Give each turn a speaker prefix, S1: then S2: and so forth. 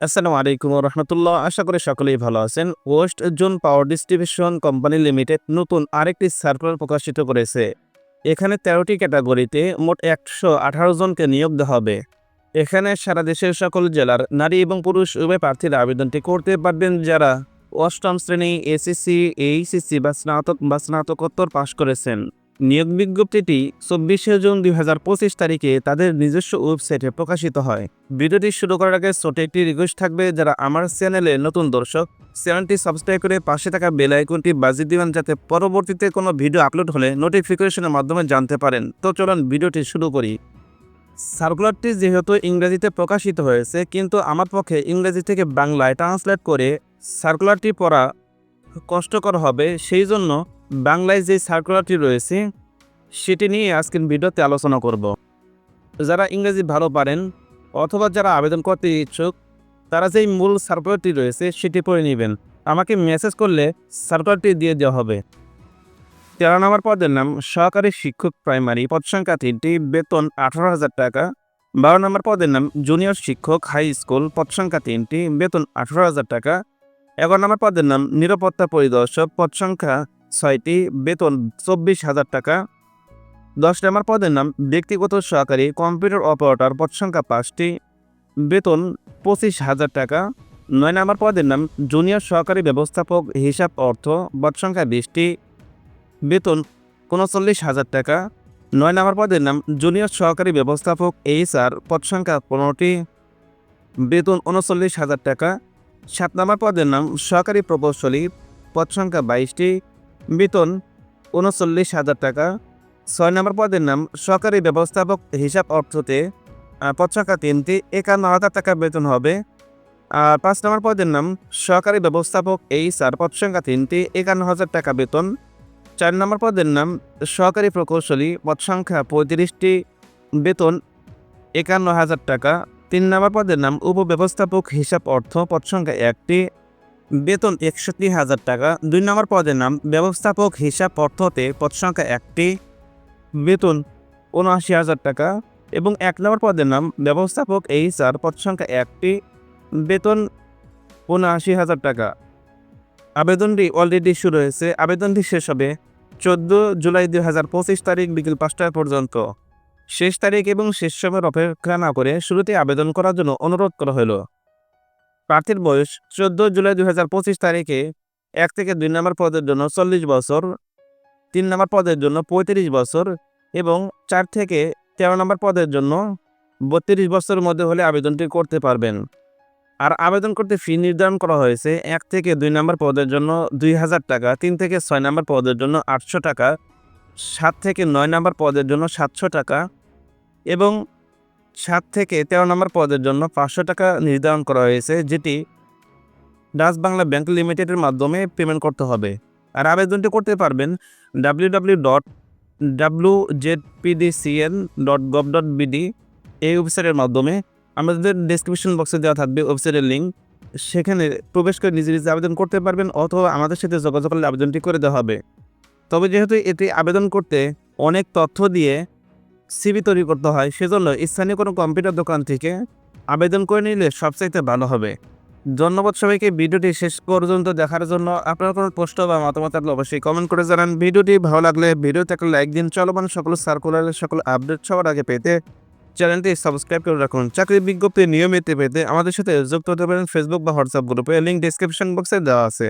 S1: আসসালামু আলাইকুম রহমতুল্লাহ আশা করি সকলেই ভালো আছেন। West zone power distribution company limited নতুন আরেকটি সার্কুলার প্রকাশিত করেছে। এখানে তেরোটি ক্যাটাগরিতে মোট একশো আঠারো জনকে নিয়োগ দেওয়া হবে। এখানে সারা দেশের সকল জেলার নারী এবং পুরুষ উভয় প্রার্থীরা আবেদনটি করতে পারবেন যারা অষ্টম শ্রেণি এসএসসি এইচএসসি বা স্নাতক বা স্নাতকোত্তর পাশ করেছেন। নিয়োগ বিজ্ঞপ্তিটি চব্বিশে জুন দুই হাজার পঁচিশ তারিখে তাদের নিজস্ব ওয়েবসাইটে প্রকাশিত হয়। ভিডিওটি শুরু করার আগে ছোট একটি রিকোয়েস্ট থাকবে, যারা আমার চ্যানেলে নতুন দর্শক, চ্যানেলটি সাবস্ক্রাইব করে পাশে থাকা বেল আইকনটি বাজিয়ে দিবেন যাতে পরবর্তীতে কোনো ভিডিও আপলোড হলে নোটিফিকেশনের মাধ্যমে জানতে পারেন। তো চলুন ভিডিওটি শুরু করি। সার্কুলারটি যেহেতু ইংরেজিতে প্রকাশিত হয়েছে, কিন্তু আমার পক্ষে ইংরেজি থেকে বাংলায় ট্রান্সলেট করে সার্কুলারটি পড়া কষ্টকর হবে, সেই জন্য বাংলায় যে সার্কুলারটি রয়েছে, সেটি নিয়ে আজকের ভিডিওতে আলোচনা করব। যারা ইংরেজি ভালো পারেন, অথবা যারা আবেদন করতে ইচ্ছুক, তারা যেই মূল সার্কুলারটি রয়েছে, সেটি পড়ে নেবেন। আমাকে মেসেজ করলে সার্কুলারটি দিয়ে দেওয়া হবে। তেরো নম্বর পদের নাম, সহকারী শিক্ষক প্রাইমারি পদ সংখ্যা তিনটি, বেতন আঠারো হাজার টাকা। বারো নম্বর পদের নাম জুনিয়র শিক্ষক হাই স্কুল পদ সংখ্যা তিনটি, বেতন আঠারো হাজার টাকা। এগারো নম্বর পদের নাম, নিরাপত্তা পরিদর্শক, পদ সংখ্যা ছয়টি বেতন চব্বিশ হাজার টাকা। দশ নম্বর পদের নাম, ব্যক্তিগত সহকারী, কম্পিউটার অপারেটর, পদ সংখ্যা পাঁচটি, বেতন পঁচিশ হাজার টাকা। নয় নম্বর পদের নাম, জুনিয়র সহকারী ব্যবস্থাপক, হিসাব অর্থ, পদ সংখ্যা বিশটি, বেতন উনচল্লিশ হাজার টাকা। নয় নম্বর পদের নাম, জুনিয়র সহকারী ব্যবস্থাপক, এইচআর, পদ সংখ্যা পনেরোটি, বেতন উনচল্লিশ হাজার টাকা। সাত নম্বর পদের নাম, সহকারী প্রকৌশলী, পদ সংখ্যা বাইশটি বেতন উনচল্লিশ হাজার টাকা। ছয় নম্বর পদের নাম সরকারি ব্যবস্থাপক হিসাব অর্থতে পদ তিনটি, একান্ন হাজার টাকা বেতন হবে। আর পাঁচ নম্বর পদের নাম সরকারি ব্যবস্থাপক এইচআর, পদ সংখ্যা তিনটি, একান্ন হাজার টাকা বেতন। চার নম্বর পদের নাম সরকারি প্রকৌশলী, পদ সংখ্যা পঁয়ত্রিশটি, বেতন একান্ন হাজার টাকা। তিন নম্বর পদের নাম, উপব্যবস্থাপক হিসাব অর্থ, পদ সংখ্যা একটি বেতন একষট্টি হাজার টাকা। দুই নম্বর পদের নাম, ব্যবস্থাপক হিসাব অর্থতে পদ সংখ্যা একটি, বেতন উনআশি হাজার টাকা। এবং এক নম্বর পদের নাম, ব্যবস্থাপক এইচআর, পদ সংখ্যা একটি, বেতন উনআশি হাজার টাকা। আবেদনটি অলরেডি শুরু হয়েছে। আবেদনটি শেষ হবে চোদ্দ জুলাই দুই হাজার পঁচিশ তারিখ বিকেল পাঁচটা পর্যন্ত। শেষ তারিখ এবং শেষ সময়ের অপেক্ষা না করে শুরুতে আবেদন করার জন্য অনুরোধ করা হলো। প্রার্থীর বয়স চোদ্দ জুলাই দুই হাজার পঁচিশ তারিখে এক থেকে দুই নম্বর পদের জন্য চল্লিশ বছর, তিন নম্বর পদের জন্য পঁয়ত্রিশ বছর এবং চার থেকে তেরো নম্বর পদের জন্য বত্রিশ বছরের মধ্যে হলে আবেদনটি করতে পারবেন। আর আবেদন করতে ফি নির্ধারণ করা হয়েছে এক থেকে দুই নম্বর পদের জন্য দুই হাজার টাকা, তিন থেকে ছয় নম্বর পদের জন্য আটশো টাকা, সাত থেকে নয় নম্বর পদের জন্য সাতশো টাকা এবং সাত থেকে তেরো নম্বর পদের জন্য পাঁচশো টাকা নির্ধারণ করা হয়েছে, যেটি ডাচ বাংলা ব্যাংক লিমিটেডের মাধ্যমে পেমেন্ট করতে হবে। আর আবেদনটি করতে পারবেন W W dot W Z dot gov dot BD এই ওয়েবসাইটের মাধ্যমে। আমাদের ডেসক্রিপশন বক্সে দেওয়া থাকবে ওয়েবসাইটের লিঙ্ক সেখানে প্রবেশ করে নিজে নিজে আবেদন করতে পারবেন অথবা আমাদের সাথে যোগাযোগ করলে আবেদনটি করে দেওয়া হবে। তবে যেহেতু এটি আবেদন করতে অনেক তথ্য দিয়ে সিবি তৈরি করতে হয়, সেজন্য স্থানীয় কোনো কম্পিউটার দোকান থেকে আবেদন করে নিলে সবচাইতে ভালো হবে। ধন্যবাদ সবাইকে, ভিডিওটি শেষ পর্যন্ত দেখার জন্য আপনার কোনো প্রশ্ন বা মতামত থাকলে অবশ্যই কমেন্ট করে জানান। ভিডিওটি ভালো লাগলে ভিডিও থাকলে লাইক দিন, চলমান সকল সার্কুলারের সকল আপডেট সবার আগে পেতে চ্যানেলটি সাবস্ক্রাইব করে রাখুন। চাকরির বিজ্ঞপ্তি নিয়মিত পেতে আমাদের সাথে যুক্ত হতে পারেন ফেসবুক বা হোয়াটসঅ্যাপ গ্রুপে লিঙ্ক ডিসক্রিপশন বক্সে দেওয়া আছে।